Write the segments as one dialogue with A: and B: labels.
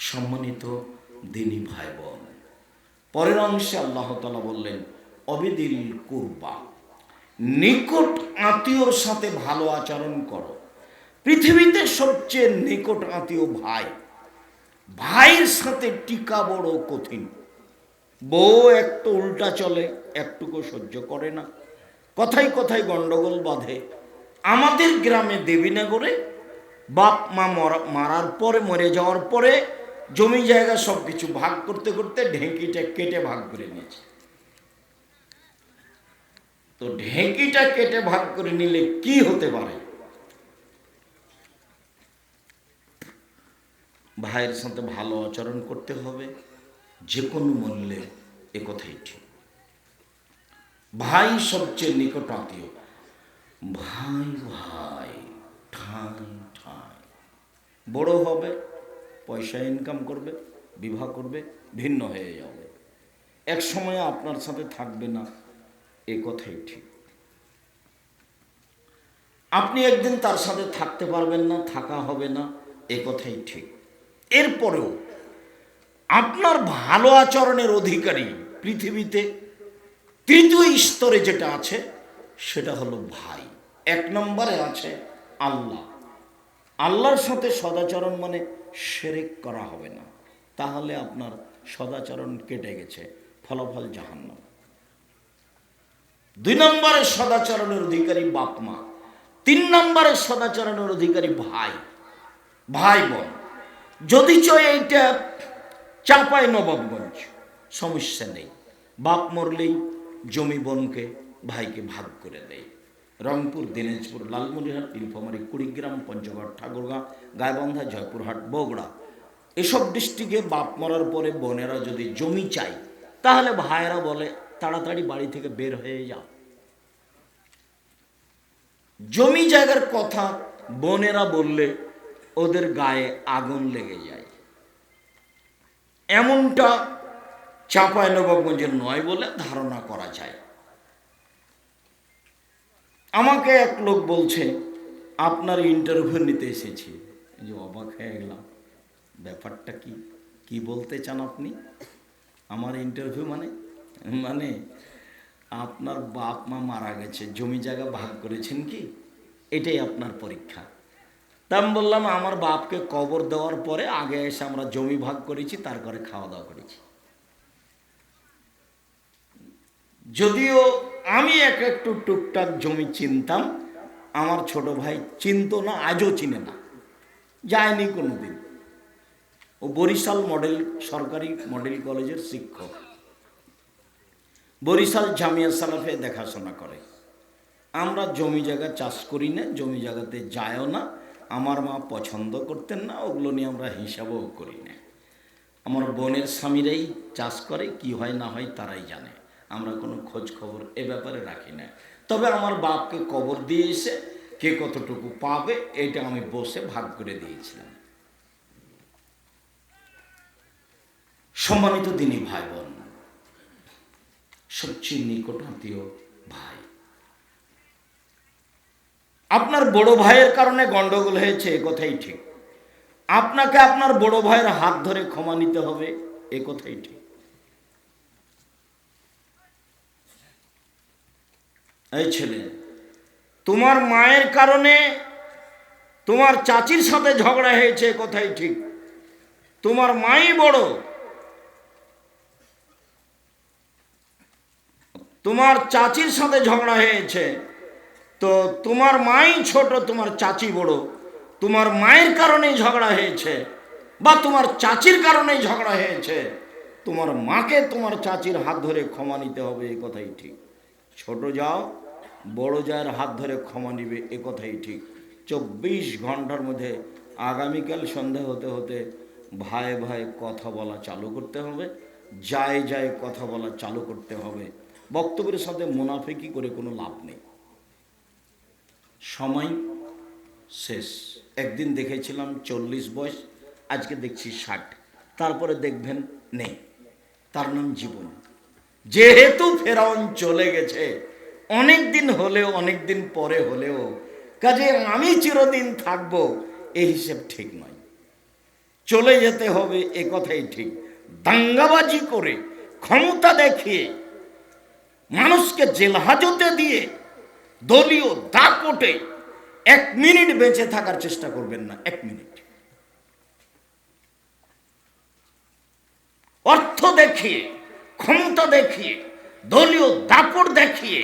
A: সম্মানিত দিনী ভাই বোন পরের অংশে আল্লাহ তালা বললেন, অবিদিল কুরবা, নিকট আত্মীয়র সাথে ভালো আচরণ করো। পৃথিবীতে সবচেয়ে নিকট আত্মীয় ভাই, ভাইয়ের সাথে টিকা বড় কঠিন। বউ একটু উল্টা চলে, একটুকু সহ্য করে না। কথাই কথাই গন্ডগোল বাঁধে। আমাদের গ্রামে দেবীনগরে বাপ মা মরা- মারার পরে, মরে যাওয়ার পরে জমি জায়গা সব কিছু ভাগ করতে করতে ঢেঁকিটা কেটে ভাগ করে নিয়েছে। তো ঢেঁকিটা কেটে ভাগ করে নিলে কি হতে পারে? ভাইয়ের সাথে ভালো আচরণ করতে হবে, যে কোনো মূল্যে এ কথাই ঠিক। ভাই সবচেয়ে নিকট আত্মীয়। ভাই ভাই, ঠাই ঠাই। বড় হবে পয়সা ইনকাম করবে, বিবাহ করবে, ভিন্ন হয়ে যাবে। এক সময় আপনার সাথে থাকবে না, এ কথাই ঠিক। আপনি একদিন তার সাথে থাকতে পারবেন না, থাকা হবে না, এ কথাই ঠিক। এরপরেও আপনার ভালো আচরণের অধিকারী পৃথিবীতে তৃতীয় স্তরে যেটা আছে, সেটা হলো ভাই। এক নম্বরে আছে আল্লাহ। আল্লাহর সাথে সদাচরণ মানে সেরেক করা হবে না। তাহলে আপনার সদাচরণ কেটে গেছে, ফলাফল জাহান্ন দুই নম্বরের সদাচরণের অধিকারী বাপ মা, তিন নম্বরের সদাচরণের অধিকারী ভাই ভাই বোন। যদি চয় এইটা চাপায় নবাবগঞ্জ, সমস্যা নেই। বাপ মরলেই জমি বোনকে, ভাইকে ভাগ করে দেয়। রংপুর, দিনাজপুর, লালমনিরহাট, নীলফামারী, কুড়িগ্রাম, পঞ্চগড়, ঠাকুরগাঁ গায়বান্ধা জয়পুরহাট, বগুড়া। এসব ডিস্ট্রিক্টে বাপ মরার পরে বোনেরা যদি জমি চায়, তাহলে ভাইয়েরা বলে, তাড়াতাড়ি বাড়ি থেকে বের হয়ে যাও জমি জায়গার কথা বোনেরা বললে, ওদের গায়ে আগুন লেগে যায়। এমনটা চাঁপায় নবাবগঞ্জের নয় বলে ধারণা করা যায়। আমাকে এক লোক বলছে, আপনার ইন্টারভিউ নিতে এসেছি। যে অবাক হয়ে গেলাম। ব্যাপারটা কি? কি বলতে চান আপনি? আমার ইন্টারভিউ মানে? মানে আপনার বাপ মা মারা গেছে, জমি জায়গা ভাগ করেছেন কি? এটাই আপনার পরীক্ষা। তা আমি বললাম, আমার বাপকে কবর দেওয়ার পরে আগে এসে আমরা জমি ভাগ করেছি, তারপরে খাওয়া দাওয়া করেছি। যদিও আমি এক একটু টুকটাক জমি চিনতাম, আমার ছোট ভাই চিনত না, আজও চিনে না। যায়নি কোনো দিন ও বরিশাল মডেল, সরকারি মডেল কলেজের শিক্ষক। বরিশাল জামিয়া সালাফে দেখাশোনা করে। আমরা জমি জায়গা চাষ করি না, জমি জায়গাতে যায়ও না, আমার মা পছন্দ করতেন না, ওগুলো নিয়ে আমরা হিসাবও করি না। আমার বোনের স্বামীরাই চাষ করে, কি হয় না হয় তারাই জানে। আমরা কোনো খোঁজ খবর এ ব্যাপারে রাখি না। তবে আমার বাপকে কবর দিয়ে এসে কে কতটুকু পাবে এটা আমি বসে ভাগ করে দিয়েছিলাম। সম্মানিত দিনী ভাই বোন সবচেয়ে নিকট আত্মীয় ভাই। আপনার বড় ভাইয়ের কারণে গন্ডগোল হয়েছে, এ কথাই ঠিক। আপনাকে আপনার বড় ভাইয়ের হাত ধরে ক্ষমা নিতে হবে, এ কথাই ঠিক। এই ছেলে, তোমার মায়ের কারণে তোমার চাচির সাথে ঝগড়া হয়েছে কথাই ঠিক। তোমার মাই বড়। তোমার চাচির সাথে ঝগড়া হয়েছে, তো তোমার মাই ছোট, তোমার চাচি বড়। তোমার মায়ের কারণেই ঝগড়া হয়েছে, বা তোমার চাচির কারণেই ঝগড়া হয়েছে, তোমার মাকে তোমার চাচির হাত ধরে ক্ষমা নিতে হবে এই কথাই ঠিক। ছোট যাও বড় যার হাত ধরে ক্ষমা নিবে, এ কথাই ঠিক। চব্বিশ ঘণ্টার মধ্যে আগামীকাল সন্ধ্যা হতে হতে ভাই ভাই কথা বলা চালু করতে হবে যায় যায় কথা বলা চালু করতে হবে। বক্তব্যের সাথে মুনাফেকি করে কোনো লাভ নেই। সময় শেষ। একদিন দেখেছিলাম চল্লিশ বয়স, আজকে দেখছি ষাট। তারপরে দেখবেন নেই। তার নাম জীবন। যেহেতু ফেরাউন চলে গেছে অনেক দিন হলেও, অনেক দিন পরে হলেও, কাজে আমি চিরদিন থাকব এই হিসেব ঠিক নয়। চলে যেতে হবে, এ কথাই ঠিক। দাঙ্গাবাজি করে, ক্ষমতা দেখিয়ে, মানুষকে জেল হাজতে দিয়ে, দলীয় দাপটে এক মিনিট বেঁচে থাকার চেষ্টা করবেন না, এক মিনিট। অর্থ দেখিয়ে, ক্ষমতা দেখিয়ে, দলীয় দাপট দেখিয়ে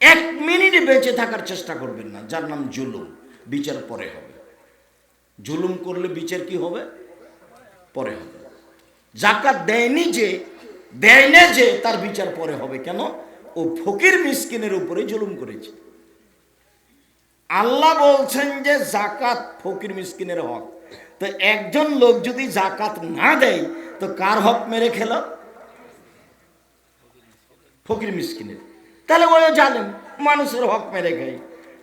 A: এক মিনিট বেঁচে থাকার চেষ্টা করবেন না। যার নাম জুলুম। বিচার পরে হবে। জুলুম করলে বিচার কি হবে? পরে হবে। জাকাত দেয়নি যে, দেয় না যে, তার বিচার পরে হবে। কেন? ও ফকির মিসকিনের উপরে জুলুম করেছে। আল্লাহ বলছেন যে জাকাত ফকির মিসকিনের হক। তো একজন লোক যদি জাকাত না দেয়, তো কার হক মেরে খেল? ফকির মিসকিনের। তাহলে ওই জালেম, মানুষের হক মেরে খাই।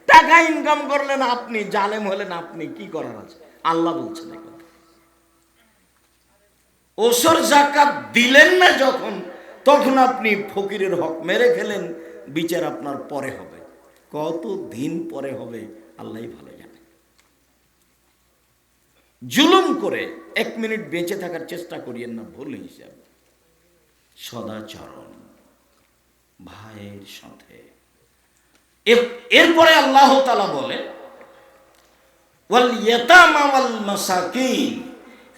A: টাকা ইনকাম করলেন আপনি, জালেম হলেন আপনি, কি করার আছে? আল্লাহ বলছেন ওসর জাকাত দিলেন না যখন, তখন আপনি ফকিরের হক মেরে খেলেন বিচার আপনার পরে হবে। কত দিন পরে হবে, আল্লাহ ভালো জানে। জুলুম করে এক মিনিট বেঁচে থাকার চেষ্টা করিয়েন না, ভুল হিসাব। সদাচরণ। ভাইয়ের সাথে। এরপরে আল্লাহ তালা বলে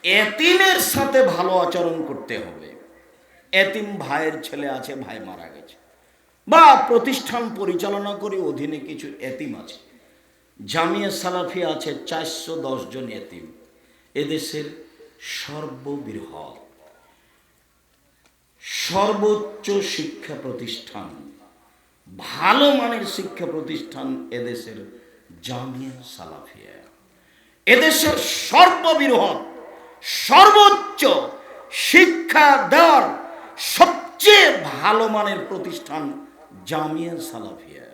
A: এতিমের সাথে ভালো আচরণ করতে হবে। এতিম ভাইয়ের ছেলে আছে, ভাই মারা গেছে। বা প্রতিষ্ঠান পরিচালনা করে অধীনে কিছু এতিম আছে। জামিয়া সালাফি আছে চারশো দশ জন এতিম। এদেশের সর্ববৃহৎ। সর্বোচ্চ শিক্ষা প্রতিষ্ঠান, ভালো মানের শিক্ষা প্রতিষ্ঠান এদেশের জামিয়া সালাফিয়া। এদেশের সর্ববৃহৎ, সর্বোচ্চ শিক্ষা দেওয়ার সবচেয়ে ভালো মানের প্রতিষ্ঠান জামিয়া সালাফিয়া।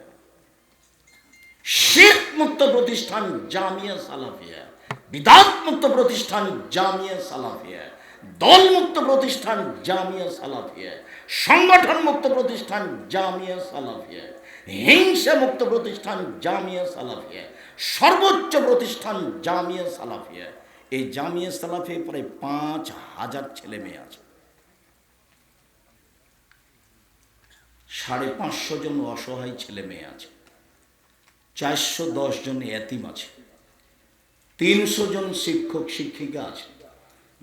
A: শিখ মুক্ত প্রতিষ্ঠান জামিয়া সালাফিয়া বিদাত মুক্ত প্রতিষ্ঠান জামিয়া সালাফিয়া। দল মুক্ত প্রতিষ্ঠান জামিয়া সালাফিয়া সংগঠন মুক্ত প্রতিষ্ঠান জামিয়া সালাফিয়া হিংসা মুক্ত প্রতিষ্ঠান জামিয়া সালাফিয়া, সর্বোচ্চ প্রতিষ্ঠান জামিয়া সালাফিয়া। এই জামিয়া সালাফিয়া প্রায় পাঁচ হাজার ছেলে মেয়ে আছে। সাড়ে পাঁচশো জন অসহায় ছেলে মেয়ে আছে। চারশো দশ জন এতিম আছে। তিনশো জন শিক্ষক, শিক্ষিকা আছে।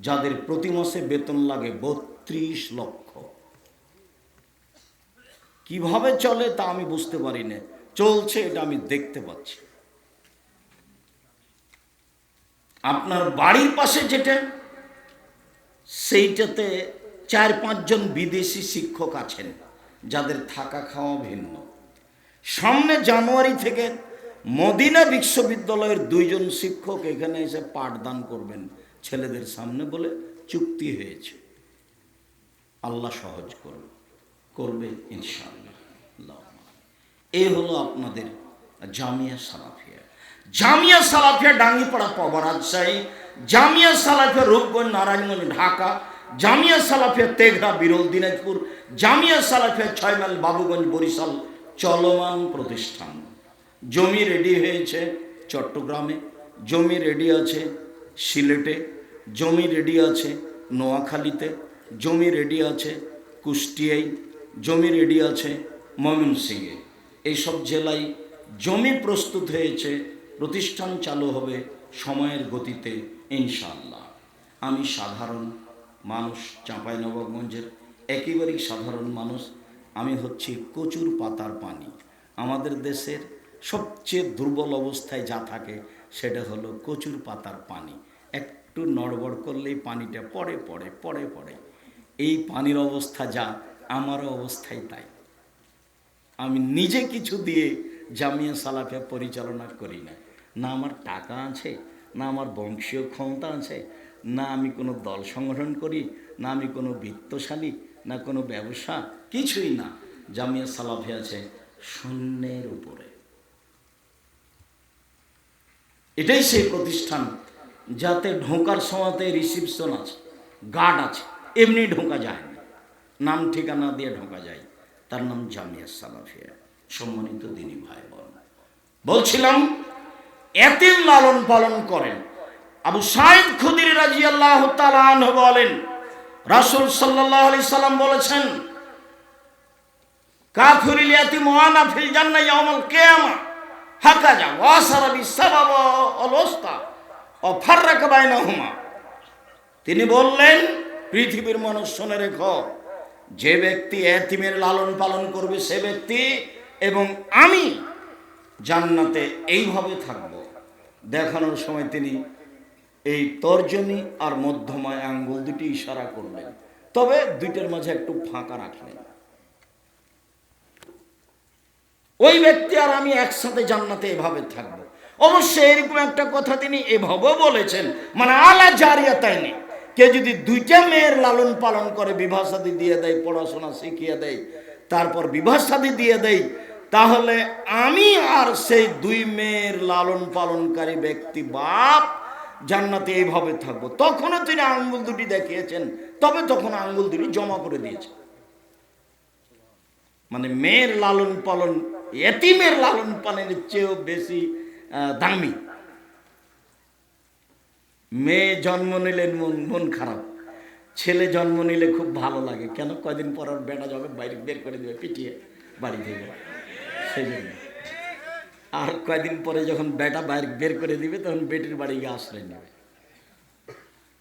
A: যাদের প্রতি মাসে বেতন লাগে বত্রিশ লক্ষ। কীভাবে চলে তা আমি বুঝতে পারি না চলছে এটা আমি দেখতে পাচ্ছি। আপনার বাড়ির পাশে যেটা, সেইটাতে চার পাঁচজন বিদেশি শিক্ষক আছেন, যাদের থাকা খাওয়া ভিন্ন। সামনে জানুয়ারি থেকে মদিনা বিশ্ববিদ্যালয়ের দুইজন শিক্ষক এখানে এসে পাঠদান করবেন। ছেলেদের সামনে বলে চুক্তি হয়েছে। আল্লাহ সহজ করবে করবে ইনশাআল্লাহ। এই হলো আপনাদের জামিয়া সালাফিয়া। জামিয়া সালাফিয়া ডাঙ্গিপাড়া পাবা জামিয়া সালাফিয়া রূপগঞ্জ, নারায়ণগঞ্জ, ঢাকা, জামিয়া সালাফিয়া তেঘরা, বিরল দিনাজপুর, জামিয়া সালাফিয়া ছয়মাইল বাবুগঞ্জ, বরিশাল চলমান প্রতিষ্ঠান। জমি রেডি হয়েছে চট্টগ্রামে, জমি রেডি আছে সিলেটে, জমি রেডি আছে নোয়াখালীতে, জমি রেডি আছে কুষ্টিয়ায়, জমি রেডি আছে ময়মনসিংহে। এইসব জেলায় জমি প্রস্তুত হয়েছে, প্রতিষ্ঠান চালু হবে সময়ের গতিতে, ইনশাআল্লাহ। আমি সাধারণ মানুষ, চাঁপাইনবাবগঞ্জের একেবারেই সাধারণ মানুষ, আমি হচ্ছি কচুর পাতার পানি। আমাদের দেশের সবচেয়ে দুর্বল অবস্থায় যা থাকে সেটা হলো কচুর পাতার পানি। একটু নড়বড় করলেই পানিটা পড়ে পড়ে পড়ে পড়ে। এই পানির অবস্থা যা, আমারও অবস্থাই তাই। আমি নিজে কিছু দিয়ে জামিয়া সালাফিয়া পরিচালনা করি না। না আমার টাকা আছে, না আমার বংশীয় ক্ষমতা আছে, না আমি কোনো দল সংগঠন করি, না আমি কোনো বৃত্তশালী, না কোনো ব্যবসা, কিছুই না। জামিয়া সালাফি আছে শূন্যের উপরে। এটাই সেই প্রতিষ্ঠান যাতে ঢোকার সময়তে রিসিপশন আছে গার্ড আছে, এমনি ঢোকা যায় না। নাম ঠিকানা দিয়ে ঢোকা যায়। তার নাম জামিয়া সালাফিয়া সম্মানিত দিনী ভাই বোন বলছিলাম, এতিম লালন পালন করেন। আবু সাইদ খুদির রাজি আল্লাহ বলেন, রাসুল সাল্লাহ আলি সাল্লাম বলেছেন কাফুরিলিয়াতি মোয়ানা ফিল জান্না ইয়াউমাল কিয়ামা। তিনি বললেন, পৃথিবীর মানুষ শুনে রেখো যে ব্যক্তি এতিমের লালন পালন করবে সে ব্যক্তি, এবং আমি জান্নাতে এইভাবে থাকব। দেখানোর সময় তিনি এই তর্জনী আর মধ্যময় আঙ্গুল দুটি ইশারা করলেন। তবে দুইটার মাঝে একটু ফাঁকা রাখলেন। ওই ব্যক্তি আর আমি একসাথে জান্নাতে এভাবে থাকব। অবশ্যই এরকম একটা কথা তিনি এভাবেও বলেছেন। মানে আলা জারিয়া তাই নেই কে যদি দুইটা মেয়ের লালন পালন করে শাদী দিয়ে দেয়, পড়াশোনা শিখিয়ে দেয়, তারপর শাদী দিয়ে দেয়, তাহলে আমি আর সেই দুই মেয়ের লালন পালনকারী ব্যক্তি বাপ জান্নাতে এইভাবে থাকব। তখনও তিনি আঙ্গুল দুটি দেখিয়েছেন, তবে তখন আঙ্গুল দুটি জমা করে দিয়েছেন। মানে মেয়ের লালন পালন এতিমের লালন পালনের চেয়েও বেশি দামি। মেয়ে জন্ম নিলে মন মন খারাপ, ছেলে জন্ম নিলে খুব ভালো লাগে। কেন? কয়দিন পর ওর বেটা যাবে, বাইরে বের করে দেবে, পিটিয়ে বাড়ি থেকে। সেই জন্য। আর কয়দিন পরে যখন বেটা বাইরে বের করে দিবে, তখন বেটির বাড়ি গিয়ে আশ্রয় নেবে।